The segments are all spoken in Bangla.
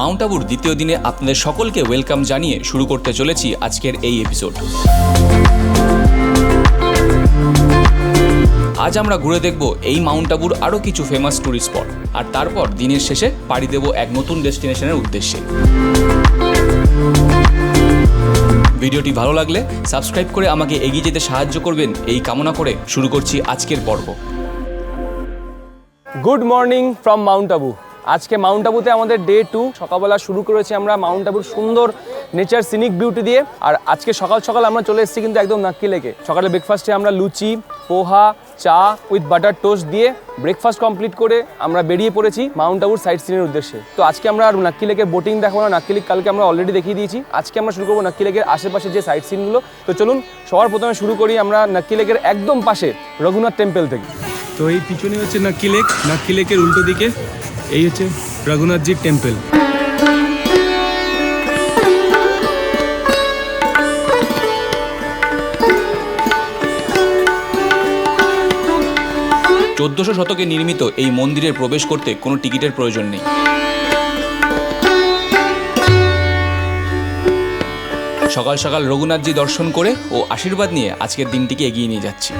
মাউন্ট আবুর দ্বিতীয় দিনে আপনাদের সকলকে ওয়েলকাম জানিয়ে শুরু করতে চলেছি আজকের এই এপিসোড। আজ আমরা ঘুরে দেখব এই মাউন্ট আবুর আরও কিছু ফেমাস ট্যুরিস্ট স্পট আর তারপর দিনের শেষে পাড়ি দেব এক নতুন ডেস্টিনেশনের উদ্দেশ্যে। ভিডিওটি ভালো লাগলে সাবস্ক্রাইব করে আমাকে এগিয়ে যেতে সাহায্য করবেন। এই কামনা করে শুরু করছি আজকের পর্ব। Good morning from Mount Abu আজকে মাউন্ট আবুতে আমাদের ডে টু সকালবেলা শুরু করেছি আমরা মাউন্ট আবুর সুন্দর নেচার সিনিক বিউটি দিয়ে। আর আজকে সকাল সকাল আমরা চলে এসেছি কিন্তু একদম নাক্কি লেকে। সকালে ব্রেকফাস্টে আমরা লুচি, পোহা, চা উইথ বাটার টোস্ট দিয়ে ব্রেকফাস্ট কমপ্লিট করে আমরা বেরিয়ে পড়েছি মাউন্ট আবুর সাইট সিনের উদ্দেশ্যে। তো আজকে আমরা আর নাক্কি লেকের বোটিং দেখাবো না, নাক্কি লেক কালকে আমরা অলরেডি দেখিয়ে দিয়েছি। আজকে আমরা শুরু করব নাক্কি লেকের আশেপাশে যে সাইট সিনগুলো তো চলুন, সবার প্রথমে শুরু করি আমরা নাক্কি লেকের একদম পাশে রঘুনাথ টেম্পল থেকে। তো এই পিছনে হচ্ছে নাক্কি লেক। নাক্কি লেকের উল্টো দিকে এই হচ্ছে রঘুনাথজির টেম্পল। চোদ্দশো শতকে নির্মিত এই মন্দিরে প্রবেশ করতে কোনো টিকিটের প্রয়োজন নেই। সকাল সকাল রঘুনাথজি দর্শন করে ও আশীর্বাদ নিয়ে আজকের দিনটিকে এগিয়ে নিয়ে যাচ্ছি।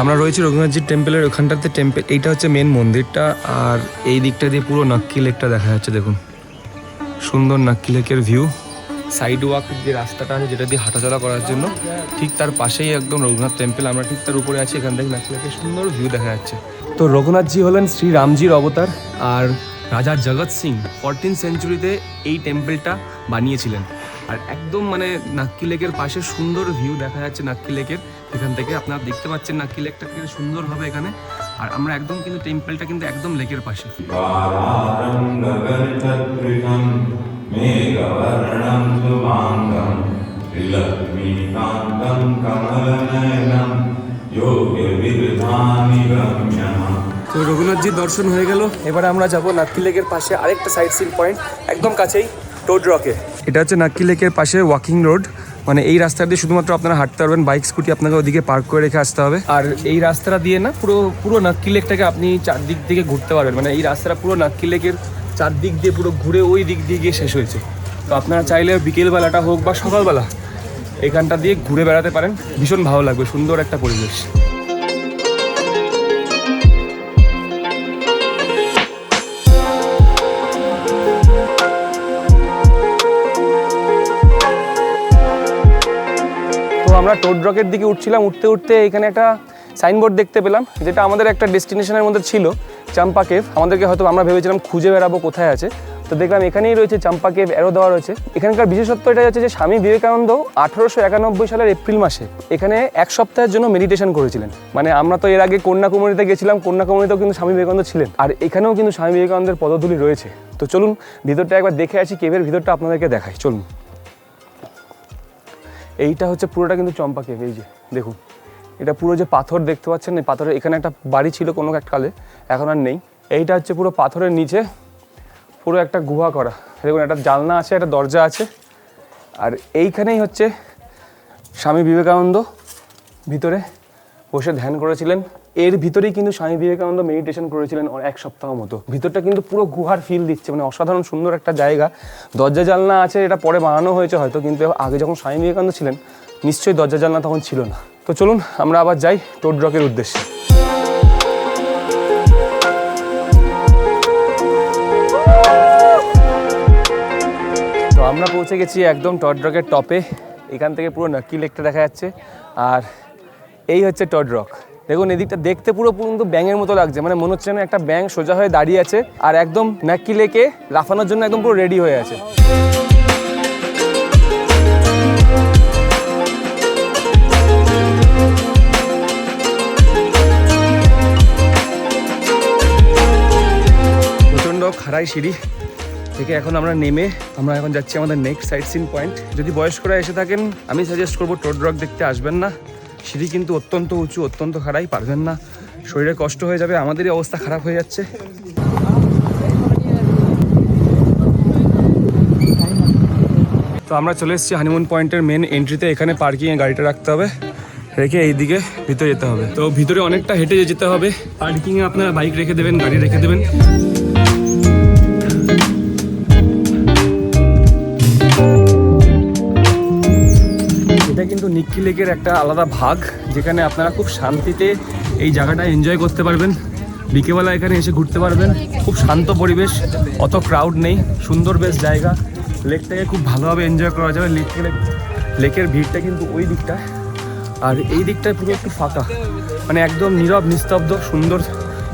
আমরা রয়েছি রঘুনাথজির টেম্পলের ওখানটাতে টেম্পল এইটা হচ্ছে মেন মন্দিরটা, আর এই দিকটা দিয়ে পুরো নাক্কি লেকটা দেখা যাচ্ছে, দেখুন। সুন্দর নাক্কি লেকের ভিউ সাইড ওয়াক যে রাস্তাটা আছে, যেটা দিয়ে হাঁটাচলা করার জন্য, ঠিক তার পাশেই একদম রঘুনাথ টেম্পল আমরা ঠিক তার উপরে আছি, এখান থেকে নাক্কি লেকের সুন্দর ভিউ দেখা যাচ্ছে। তো রঘুনাথজি হলেন শ্রী রামজির অবতার, আর রাজা জগৎ সিং ফোরটিন সেঞ্চুরিতে এই টেম্পলটা বানিয়েছিলেন। আর একদম মানে নাক্কি লেকের পাশে সুন্দর ভিউ দেখা যাচ্ছে, নাক্কি লেকের। এখান থেকে আপনারা দেখতে পাচ্ছেন নাকি লেকটা কিন্তু সুন্দর হবে এখানে। আর আমরা একদম কিন্তু টেম্পলটা কিন্তু একদম লেকের পাশে। তো রঘুনাথজির দর্শন হয়ে গেল। এবার আমরা যাব নাকি লেকের পাশে আরেকটা সাইট সিন পয়েন্ট একদম কাছেই টোড রকে এটা হচ্ছে নাকি লেকের পাশে ওয়াকিং রোড মানে এই রাস্তা দিয়ে শুধুমাত্র আপনারা হাঁটতে পারবেন, বাইক, স্কুটি আপনাকে ওদিকে পার্ক করে রেখে আসতে হবে। আর এই রাস্তাটা দিয়ে না পুরো পুরো নাক্কি লেকটাকে আপনি চারদিক থেকে ঘুরতে পারবেন। মানে এই রাস্তাটা পুরো নাক্কি লেকের চারদিক দিয়ে পুরো ঘুরে ওই দিক দিয়ে গিয়ে শেষ হয়েছে। তো আপনারা চাইলে বিকেলবেলাটা হোক বা সকালবেলা এখানটা দিয়ে ঘুরে বেড়াতে পারেন। ভীষণ ভালো লাগবে, সুন্দর একটা পরিবেশ। আমরা টোড রকের দিকে উঠছিলাম, উঠতে উঠতে এখানে একটা সাইনবোর্ড দেখতে পেলাম, যেটা আমাদের একটা ডেস্টিনেশনের মধ্যে ছিল, চাম্পা কেভ। আমাদেরকে হয়তো আমরা ভেবেছিলাম খুঁজে বেড়াবো কোথায় আছে। তো দেখলাম এখানেই রয়েছে চাম্পা কেভ এরো দেওয়া রয়েছে। এখানকার বিশেষত্ব এটা হচ্ছে যে স্বামী বিবেকানন্দ আঠারোশো একানব্বই সালের এপ্রিল মাসে এখানে এক সপ্তাহের জন্য মেডিটেশন করেছিলেন। মানে আমরা তো এর আগে কন্যাকুমারীতে গেছিলাম, কন্যাকুমারীতেও কিন্তু স্বামী বিবেকানন্দ ছিলেন। আর এখানেও কিন্তু স্বামী বিবেকানন্দের পদধূলি রয়েছে। তো চলুন, ভিতরটা একবার দেখে আসি, কেভের ভিতরটা আপনাদেরকে দেখাই। চলুন। এইটা হচ্ছে পুরোটা কিন্তু চম্পা কেভ, এই যে, দেখুন। এটা পুরো যে পাথর দেখতে পাচ্ছেন, এই পাথরের এখানে একটা বাড়ি ছিল কোনো এক কালে, এখন আর নেই। এইটা হচ্ছে পুরো পাথরের নিচে, পুরো একটা গুহা করা। দেখুন, একটা জালনা আছে, একটা দরজা আছে। আর এইখানেই হচ্ছে স্বামী বিবেকানন্দ ভিতরে বসে ধ্যান করেছিলেন। এর ভিতরেই কিন্তু স্বামী বিবেকানন্দ মেডিটেশন করেছিলেন এক সপ্তাহ মতো। ভিতরটা কিন্তু পুরো গুহার ফিল দিচ্ছে মানে অসাধারণ সুন্দর একটা জায়গা। দরজা জানলা আছে, এটা পরে বানানো হয়েছে হয়তো, কিন্তু আগে যখন স্বামী বিবেকানন্দ ছিলেন, নিশ্চয়ই দরজা জানলা তখন ছিল না। তো চলুন, আমরা আবার যাই টোড রকের উদ্দেশ্যে। তো আমরা পৌঁছে গেছি একদম টড রকের টপে। এখান থেকে পুরো নাক্কি লেকটা দেখা যাচ্ছে। আর এই হচ্ছে টড রক। দেখুন, এদিকটা দেখতে পুরো কিন্তু ব্যাঙের মতো লাগছে। মানে মনে হচ্ছে যেন একটা ব্যাঙ সোজা হয়ে দাঁড়িয়ে আছে আর একদম নাক্কি লেকে লাফানোর জন্য একদম পুরো রেডি হয়ে আছে। খাড়াই সিঁড়ি থেকে এখন আমরা নেমে আমরা এখন যাচ্ছি আমাদের নেক্সট সাইট সিন পয়েন্ট যদি বয়স্করা এসে থাকেন, আমি সাজেস্ট করব টোড রক দেখতে আসবেন না। সিঁড়ি কিন্তু অত্যন্ত উঁচু, অত্যন্ত খাড়াই, পারবেন না। শরীরে কষ্ট হয়ে যাবে, আমাদেরই অবস্থা খারাপ হয়ে যাচ্ছে। তো আমরা চলে এসেছি হানিমুন পয়েন্টের মেন এন্ট্রিতে এখানে পার্কিংয়ে গাড়িটা রাখতে হবে, রেখে এই দিকে ভিতরে যেতে হবে। তো ভিতরে অনেকটা হেঁটে যেতে হবে। পার্কিংয়ে আপনারা বাইক রেখে দেবেন, গাড়ি রেখে দেবেন। এটা লেকের একটা আলাদা ভাগ, যেখানে আপনারা খুব শান্তিতে এই জায়গাটা এনজয় করতে পারবেন। বিকেলবেলা এখানে এসে ঘুরতে পারবেন। খুব শান্ত পরিবেশ, অত ক্রাউড নেই, সুন্দর বেশ জায়গা। লেকটাকে খুব ভালোভাবে এনজয় করা যাবে। লেক লেকের ভিড়টা কিন্তু ওই দিকটা। আর এই দিকটায় পুরো একটু ফাঁকা। মানে একদম নীরব, নিস্তব্ধ, সুন্দর।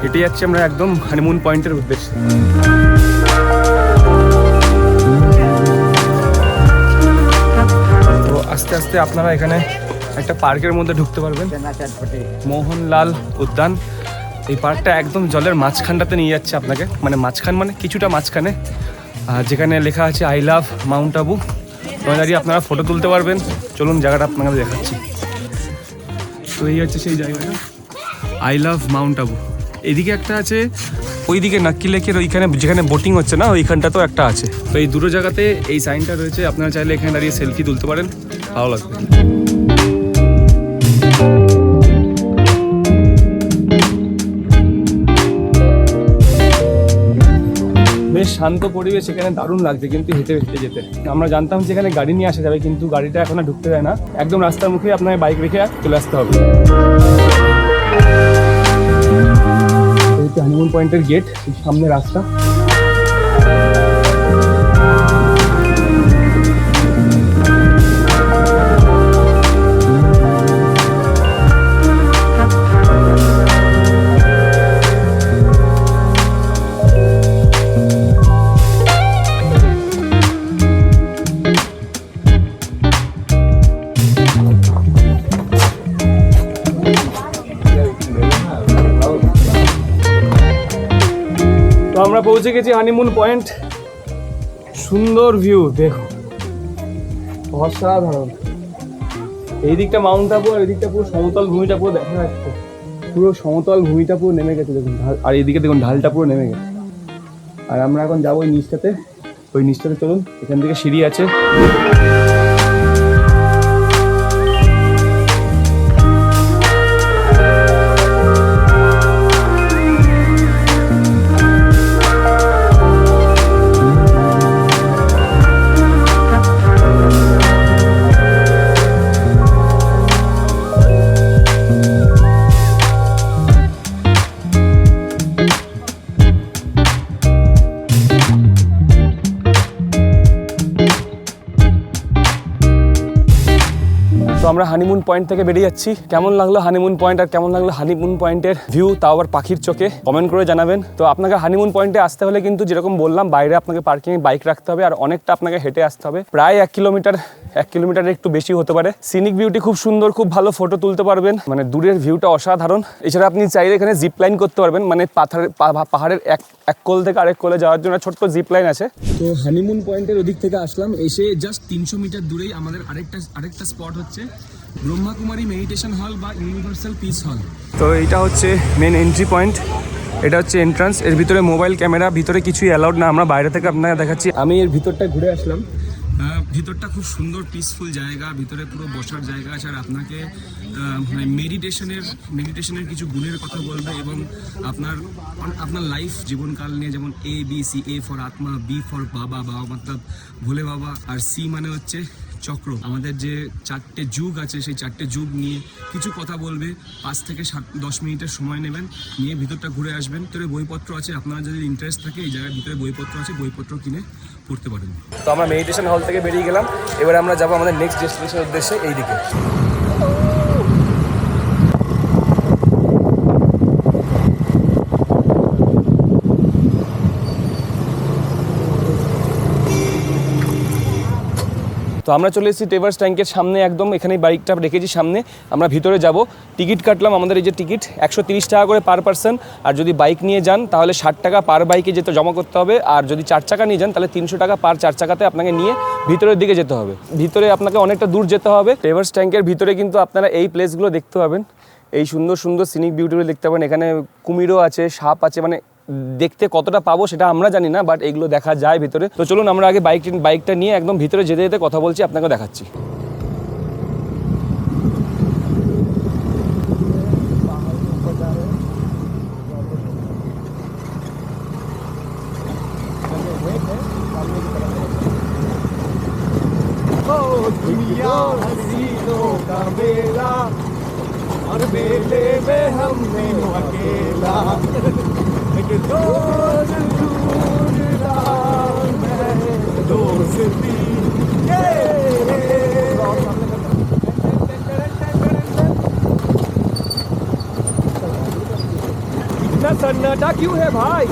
হেঁটে যাচ্ছি আমরা একদম হানিমুন পয়েন্টের উদ্দেশ্যে। আস্তে আস্তে আপনারা এখানে একটা পার্কের মধ্যে ঢুকতে পারবেন। মোহনলাল উদ্যান। এই পার্কটা একদম জলের মাঝখানটাতে নিয়ে যাচ্ছে আপনাকে। মানে মাঝখান মানে কিছুটা মাঝখানে। যেখানে লেখা আছে আই লাভ মাউন্ট আবু ওখানে দাঁড়িয়ে আপনারা ফটো তুলতে পারবেন। চলুন জায়গাটা আপনাকে দেখাচ্ছি। তো এই হচ্ছে সেই জায়গাটা। আই লাভ মাউন্ট আবু এদিকে একটা আছে, ওইদিকে নাক্কি লেকের ওইখানে যেখানে বোটিং হচ্ছে না ওইখানটা তো একটা আছে। তো এই দুটো জায়গাতে এই সাইনটা রয়েছে। আপনারা চাইলে এখানে দাঁড়িয়ে সেলফি তুলতে পারেন। ভালো লাগবে বেশ শান্ত পরিবেশ এখানে দারুণ লাগছে কিন্তু হেঁটে হেঁটে যেতে। আমরা জানতাম যে এখানে গাড়ি নিয়ে আসা যাবে কিন্তু গাড়িটা এখন ঢুকতে দেয় না। একদম রাস্তার মুখে আপনাকে বাইক রেখে চলে আসতে হবে। হানিমুন পয়েন্টের গেট সামনে রাস্তা। পৌঁছে গেছি হানিমুন পয়েন্ট সুন্দর ভিউ দেখো। অসাধারণ। এই দিকটা মাউন্ট আবু আর এই দিকটা পুরো সমতল ভূমিটা পুরো দেখা যাচ্ছে। পুরো সমতল ভূমিটা পুরো নেমে গেছে, দেখুন। আর এইদিকে দেখুন, ঢালটা পুরো নেমে গেছে। আর আমরা এখন যাব ওই নিচটাতে। ওই নিচটাতে চলুন, এখান থেকে সিঁড়ি আছে। আমরা হানিমুন পয়েন্ট থেকে বেরিয়ে যাচ্ছি। কেমন লাগল হানিমুন পয়েন্ট আর কেমন লাগল হানিমুন পয়েন্টের ভিউ তাও আবার পাখির চোখে কমেন্ট করে জানাবেন। তো আপনাকে হানিমুন পয়েন্টে আসতে হলে কিন্তু যেরকম বললাম, বাইরে আপনাকে পার্কিং বাইক রাখতে হবে আর অনেকটা আপনাকে হেঁটে আসতে হবে। প্রায় এক কিলোমিটার এক কিলোমিটারের একটু বেশি হতে পারে। সিনিক বিউটি খুব সুন্দর, খুব ভালো ফটো তুলতে পারবেন। মানে দূরের ভিউটা অসাধারণ। এছাড়া আপনি চাইলে এখানে জিপ লাইন করতে পারবেন। মানে পাথরের পাহাড়ের এক এক কোল থেকে আরেক কোলে যাওয়ার জন্য ছোট্ট জিপ লাইন আছে। তো হানিমুন পয়েন্টের ওদিক থেকে আসলাম। এসে জাস্ট তিনশো মিটার দূরেই আমাদের আরেকটা আরেকটা স্পট হচ্ছে। ব্রহ্মাকুমারী মেডিটেশন হল বা ইউনিভার্সাল পিস হল। তো এইটা হচ্ছে মেন এন্ট্রি পয়েন্ট এটা হচ্ছে এন্ট্রান্স এর ভিতরে মোবাইল ক্যামেরা ভিতরে কিছুই অ্যালাউড না। আমরা বাইরে থেকে আপনাকে দেখাচ্ছি। আমি এর ভিতরটা ঘুরে আসলাম। ভিতরটা খুব সুন্দর পিসফুল জায়গা। ভিতরে পুরো বসার জায়গা আছে। আর আপনাকে মেডিটেশনের মেডিটেশনের কিছু গুণের কথা বলবে এবং আপনার আপনার লাইফ জীবনকাল নিয়ে যেমন A B C A for আত্মা বি ফর বাবা বাবা মতলব ভোলে বাবা আর সি মানে হচ্ছে চক্র। আমাদের যে চারটে যুগ আছে, সেই চারটে যুগ নিয়ে কিছু কথা বলবে। পাঁচ থেকে সাত, দশ মিনিটের সময় নেবেন। নিয়ে ভিতরটা ঘুরে আসবেন। ভিতরে বইপত্র আছে। আপনার যদি ইন্টারেস্ট থাকে, এই জায়গার ভিতরে বইপত্র আছে। বইপত্র কিনে পড়তে পারেন তো আমরা মেডিটেশন হল থেকে বেরিয়ে গেলাম। এবার আমরা যাব আমাদের নেক্সট ডেস্টিনেশনের উদ্দেশ্যে এই দিকে তো আমরা চলে এসেছি টেভার্স ট্যাঙ্কের সামনে একদম এখানে বাইকটা রেখেছি সামনে। আমরা ভিতরে যাব। টিকিট কাটলাম আমাদের এই যে টিকিট একশো টাকা করে পার পার্সন আর যদি বাইক নিয়ে যান, তাহলে ষাট টাকা পার বাইকে যেতে জমা করতে হবে। আর যদি চার চাকা নিয়ে যান, তাহলে তিনশো টাকা পার চার চাকাতে আপনাকে নিয়ে ভিতরের দিকে যেতে হবে। ভিতরে আপনাকে অনেকটা দূর যেতে হবে। টেভার্স ট্যাঙ্কের ভিতরে কিন্তু আপনারা এই প্লেসগুলো দেখতে পাবেন। এই সুন্দর সুন্দর সিনিক বিউটিগুলো দেখতে পাবেন। এখানে কুমিরও আছে, সাপ আছে মানে দেখতে কতটা পাবো সেটা আমরা জানি না বাট এগুলো দেখা যায় ভিতরে। তো চলুন আমরা আগে বাইক বাইকটা নিয়ে একদম ভিতরে যেতে যেতে কথা বলছি আপনাকে দেখাচ্ছি। इतना सन्नाटा क्यों है भाई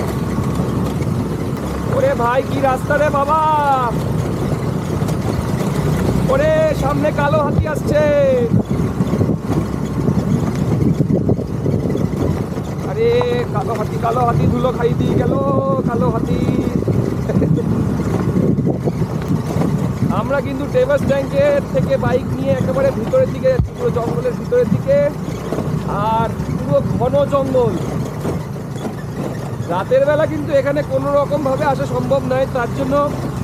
ওরে ভাই কি রাস্তা রে বাবা ওরে সামনে কালো হাতি আসছে আরে কালো হাতি কালো হাতি, ধুলো খাই দিয়ে গেল, কালো হাতি। আমরা কিন্তু টেবাস ট্যাঙ্কের থেকে বাইক নিয়ে একেবারে ভিতরের দিকে যাচ্ছি, পুরো জঙ্গলের ভিতরের দিকে। আর পুরো ঘন জঙ্গল। রাতের বেলা কিন্তু এখানে কোনো রকম ভাবে আসা সম্ভব নয়, তার জন্য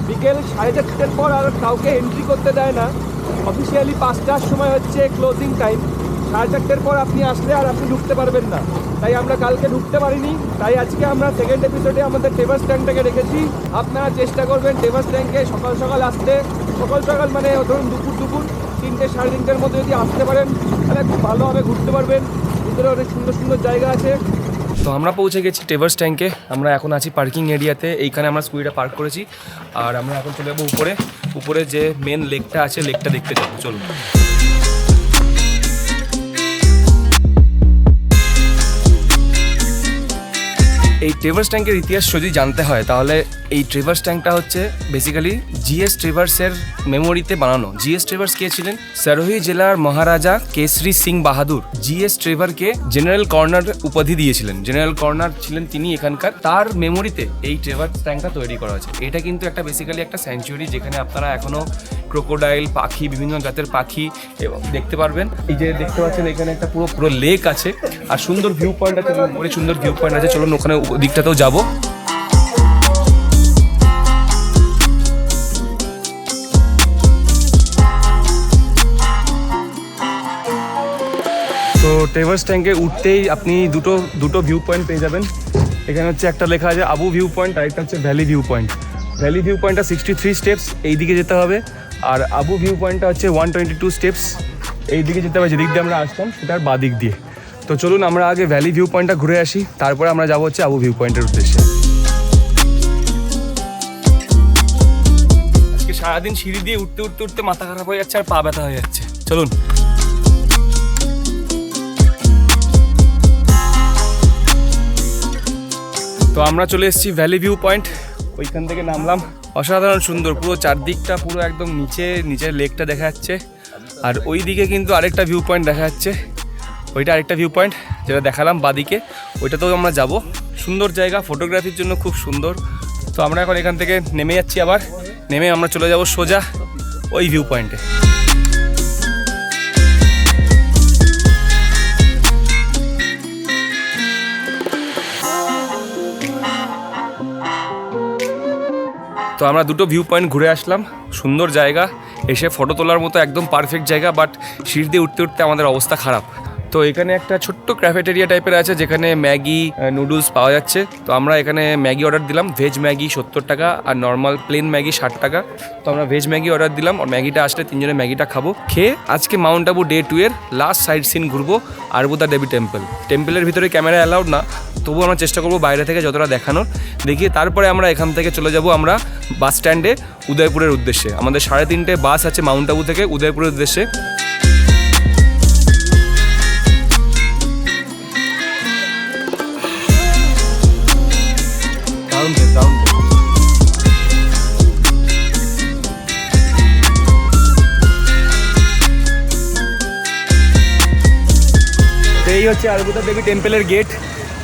বিকেল সাড়ে চারটের পর আর কাউকে এন্ট্রি করতে দেয় না। অফিসিয়ালি পাঁচটার সময় হচ্ছে ক্লোজিং টাইম সাড়ে চারটের পর আপনি আসলে আর আপনি ঢুকতে পারবেন না। তাই আমরা কালকে ঢুকতে পারিনি। তাই আজকে আমরা সেকেন্ড এপিসোডে আমাদের টেবাস ট্যাঙ্কটাকে রেখেছি। আপনারা চেষ্টা করবেন টেবাস ট্যাঙ্কে সকাল সকাল আসতে। সকাল সকাল মানে ধরুন দুপুর দুপুর, তিনটে সাড়ে তিনটের মধ্যে যদি আসতে পারেন, তাহলে খুব ভালোভাবে ঘুরতে পারবেন। ভিতরে অনেক সুন্দর সুন্দর জায়গা আছে। তো আমরা পৌঁছে গেছি টেভার্স ট্যাঙ্কে আমরা এখন আছি পার্কিং এরিয়াতে এইখানে আমরা স্কুটিটা পার্ক করেছি। আর আমরা এখন চলে যাব উপরে। উপরে যে মেন লেকটা আছে লেকটা দেখতে যাব। চলুন। এই ট্রেভার্স ট্যাঙ্কের ইতিহাস যদি জানতে হয়, তাহলে এই ট্রেভার্স ট্যাঙ্কটা হচ্ছে বেসিক্যালি জিএস ট্রেভার্সের মেমোরিতে বানানো। জিএস ট্রেভার্স কে ছিলেন? সারোহি জেলার মহারাজা কেসরি সিং বাহাদুর। জিএস ট্রেভারকে জেনারেল কর্নার উপাধি দিয়েছিলেন। জেনারেল কর্নার ছিলেন তিনি এখানকার। তার মেমোরিতে এই ট্রেভার্স ট্যাঙ্কটা তৈরি করা হয়েছে। এটা কিন্তু একটা বেসিক্যালি একটা স্যাঞ্চুরি যেখানে আপনারা এখনও ক্রোকোডাইল পাখি, বিভিন্ন জাতের পাখি এবং দেখতে পারবেন। এই যে দেখতে পাচ্ছেন, এখানে একটা পুরো পুরো লেক আছে। আর সুন্দর ভিউ পয়েন্ট আছে সুন্দর ভিউ পয়েন্ট আছে। চলুন ওখানে দিকটাতেও যাব। তো টেভার্স ট্যাঙ্কে উঠতেই আপনি দুটো দুটো ভিউ পয়েন্ট পেয়ে যাবেন। এখানে হচ্ছে একটা লেখা আছে আবু ভিউ পয়েন্ট আর একটা হচ্ছে valley view point valley view পয়েন্টটা সিক্সটি থ্রি স্টেপস এই দিকে যেতে হবে। আর আবু ভিউ পয়েন্টটা হচ্ছে ওয়ান টোয়েন্টি টু স্টেপস এই দিকে যেতে হবে, যেদিক দিয়ে আমরা আসতাম, সেটার বাঁ দিক দিয়ে। তো চলুন আমরা আগে ভ্যালি ভিউ পয়েন্টটা ঘুরে আসি, তারপরে আমরা যাব হচ্ছে আবু ভিউ পয়েন্টের উদ্দেশ্যে। আজকে সারাদিন সিঁড়ি দিয়ে উঠতে উঠতে উঠতে মাথা খারাপ হয়ে যাচ্ছে আর পা ব্যথা হয়ে যাচ্ছে। চলুন। তো আমরা চলে এসেছি ভ্যালি ভিউ পয়েন্ট ওইখান থেকে নামলাম। অসাধারণ সুন্দর, পুরো চারদিকটা পুরো একদম নিচে, নিচের লেকটা দেখা যাচ্ছে। আর ওই দিকে কিন্তু আরেকটা ভিউ পয়েন্ট দেখা যাচ্ছে। ওইটা আরেকটা ভিউ পয়েন্ট যেটা দেখালাম বাদিকে। ওইটাতেও আমরা যাব। সুন্দর জায়গা ফটোগ্রাফির জন্য খুব সুন্দর। তো আমরা এখন এখান থেকে নেমে যাচ্ছি আবার। নেমে আমরা চলে যাব সোজা ওই ভিউ পয়েন্টে তো আমরা দুটো ভিউ পয়েন্ট ঘুরে আসলাম। সুন্দর জায়গা। এসে ফটো তোলার মতো একদম পারফেক্ট জায়গা বাট সিঁড়ি দিয়ে উঠতে উঠতে আমাদের অবস্থা খারাপ। তো এখানে একটা ছোট্ট ক্যাফেটেরিয়া টাইপের আছে যেখানে ম্যাগি নুডলস পাওয়া যাচ্ছে। তো আমরা এখানে ম্যাগি অর্ডার দিলাম ভেজ ম্যাগি সত্তর টাকা আর নর্মাল প্লেন ম্যাগি ষাট টাকা। তো আমরা ভেজ ম্যাগি অর্ডার দিলাম, আর ম্যাগিটা আসলে তিনজনে ম্যাগিটা খাব। খেয়ে আজকে মাউন্ট আবু ডে টু এর লাস্ট সাইড সিন ঘুরবো আরবুদা দেবী টেম্পল টেম্পলের ভিতরে ক্যামেরা অ্যালাউড না, তবুও আমরা চেষ্টা করব বাইরে থেকে যতটা দেখানোর। দেখিয়ে তারপরে আমরা এখান থেকে চলে যাব আমরা বাস স্ট্যান্ডে উদয়পুরের উদ্দেশ্যে। আমাদের সাড়ে তিনটে বাস আছে মাউন্ট আবু থেকে উদয়পুরের উদ্দেশ্যে। হচ্ছে আরবুদা দেবী টেম্পলের গেট।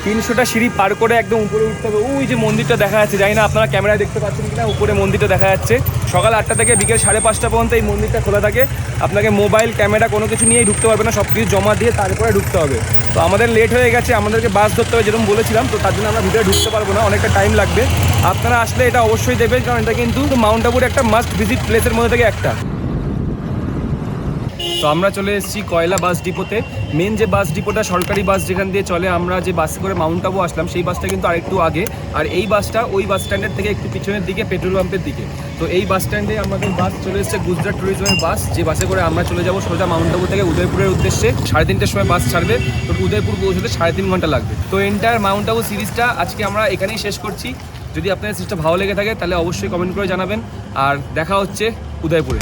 তিনশোটা সিঁড়ি পার করে একদম উপরে উঠতে হবে। ওই যে মন্দিরটা দেখা যাচ্ছে, জানি না আপনারা ক্যামেরায় দেখতে পাচ্ছেন কিনা, উপরে মন্দিরটা দেখা যাচ্ছে। সকাল আটটা থেকে বিকেল সাড়ে পাঁচটা পর্যন্ত এই মন্দিরটা খোলা থাকে। আপনাকে মোবাইল, ক্যামেরা কোনো কিছু নিয়েই ঢুকতে পারবে না, সব কিছু জমা দিয়ে তারপরে ঢুকতে হবে। তো আমাদের লেট হয়ে গেছে, আমাদেরকে বাস ধরতে হবে যেরকম বলেছিলাম, তো তার জন্য আমরা ভিতরে ঢুকতে পারব না, অনেকটা টাইম লাগবে। আপনারা আসলে এটা অবশ্যই দেবেন কারণ এটা কিন্তু মাউন্ট আবুর একটা মাস্ট ভিজিট প্লেসের মধ্যে থেকে একটা। তো আমরা চলে এসেছি কয়লা বাস ডিপোতে। মেন যে বাস ডিপোটা সরকারি বাস যেখান দিয়ে চলে, আমরা যে বাসে করে মাউন্ট আবু আসলাম, সেই বাসটা কিন্তু আরেকটু আগে। আর এই বাসটা ওই বাস স্ট্যান্ডের থেকে একটু পিছনের দিকে, পেট্রোল পাম্পের দিকে। তো এই বাস স্ট্যান্ডে আমাদের বাস চলে এসেছে গুজরাট ট্যুরিজমের বাস, যে বাসে করে আমরা চলে যাব সোজা মাউন্ট আবু থেকে উদয়পুরের উদ্দেশ্যে। সাড়ে তিনটের সময় বাস ছাড়বে, তো উদয়পুর পৌঁছতে সাড়ে তিন ঘণ্টা লাগবে। তো এন্টায়ার মাউন্ট আবু সিরিজটা আজকে আমরা এখানেই শেষ করছি। যদি আপনাদের সিরিজটা ভালো লেগে থাকে, তাহলে অবশ্যই কমেন্ট করে জানাবেন। আর দেখা হচ্ছে উদয়পুরে।